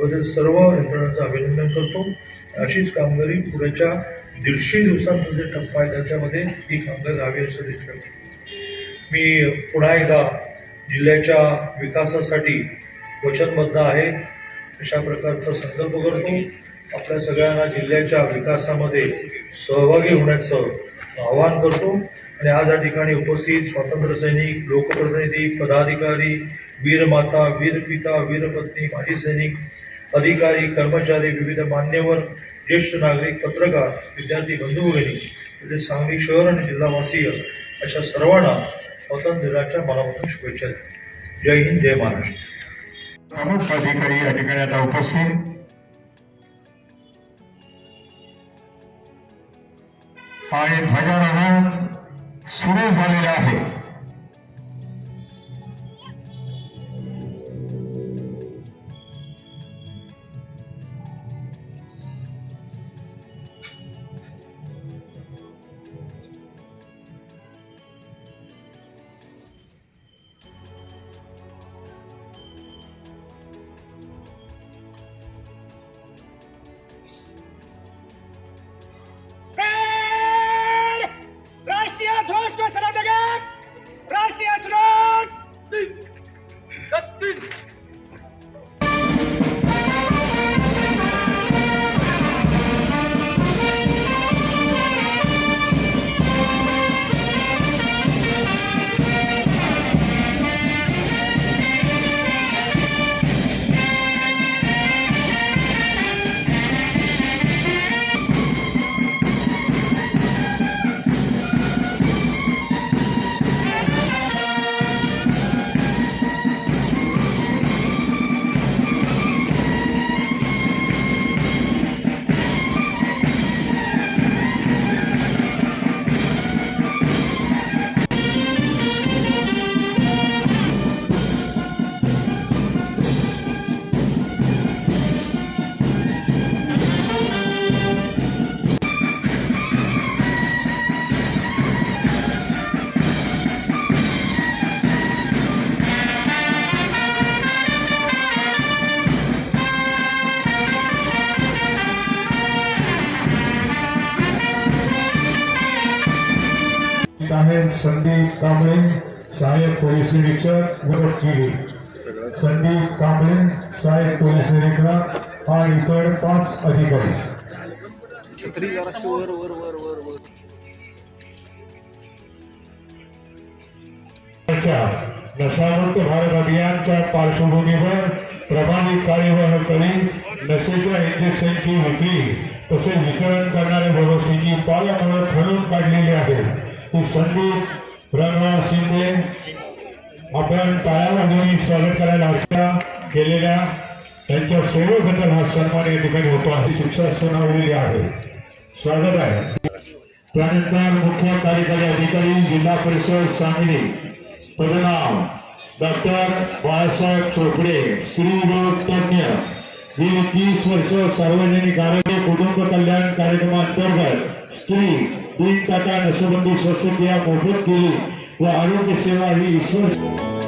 त्याबद्दल सर्व यंत्रणांचं अभिनंदन करतो. अशीच कामगिरी पुढच्या दीडशे दिवसात जे टप्पा आहे त्याच्यामध्ये ही कामगिरी राहावी असं दिसतं मी पुन्हा एकदा जिल्ह्याच्या विकासासाठी वचनबद्ध आहे. अशा प्रकारचा संकल्प करतो. आपल्या सगळ्यांना जिल्ह्याच्या विकासामध्ये सहभागी होण्याचं आवाहन करतो. आणि आज या ठिकाणी उपस्थित स्वातंत्र्य सैनिक लोकप्रतिनिधी पदाधिकारी वीरमाता वीरपिता वीरपत्नी माजी सैनिक अधिकारी कर्मचारी विविध मान्यवर ज्येष्ठ नागरिक पत्रकार विद्यार्थी बंधू भगिनी तसेच सांगली शहर आणि जिल्हावासीय अशा सर्वांना स्वातंत्र्य दिनाच्या मनापासून शुभेच्छा जय हिंद जय महाराष्ट्र. प्रमुख अधिकारी या ठिकाणी आता उपस्थित. आणि ध्वजारोहण सुरू झालेलं आहे. आहे संदीप कांबळे सहाय्यक पोलीस निरीक्षक वडकिरी संदीप कांबळे सहाय्यक पोलीस निरीक्षक आणि इतर पाच अधिकारी। छत्री वर वर वर वर वर नशामुक्त भारत अभियानच्या पार्श्वभूमीवर प्रभावी कार्यवाही करी नशेच्या इंजेक्शनची विक्री तसेच वितरण करणाऱ्या व्यवस्थेची पायामुळे ठरवून काढलेली आहे। ती संदीप रणराज शिंदे. आपण टाळ्या स्वागत करायला असता केलेल्या त्यांच्या सेवेबद्दल हा सन्मान या ठिकाणी होतो. आहे शिक्षा सुनावलेली आहे. स्वागत आहे. त्यानंतर मुख्य कार्यकारी अधिकारी जिल्हा परिषद सांगली. पदनाम डॉक्टर बाळासाहेब चोपडे स्त्रीरोग तज्ञ गेली तीस वर्ष सार्वजनिक आरोग्य कुटुंब कल्याण कार्यक्रमांतर्गत स्त्री तीन टाटा नशबंदी शस्त्रक्रिया मोफत केली व आरोग्य सेवा ही ईश्वर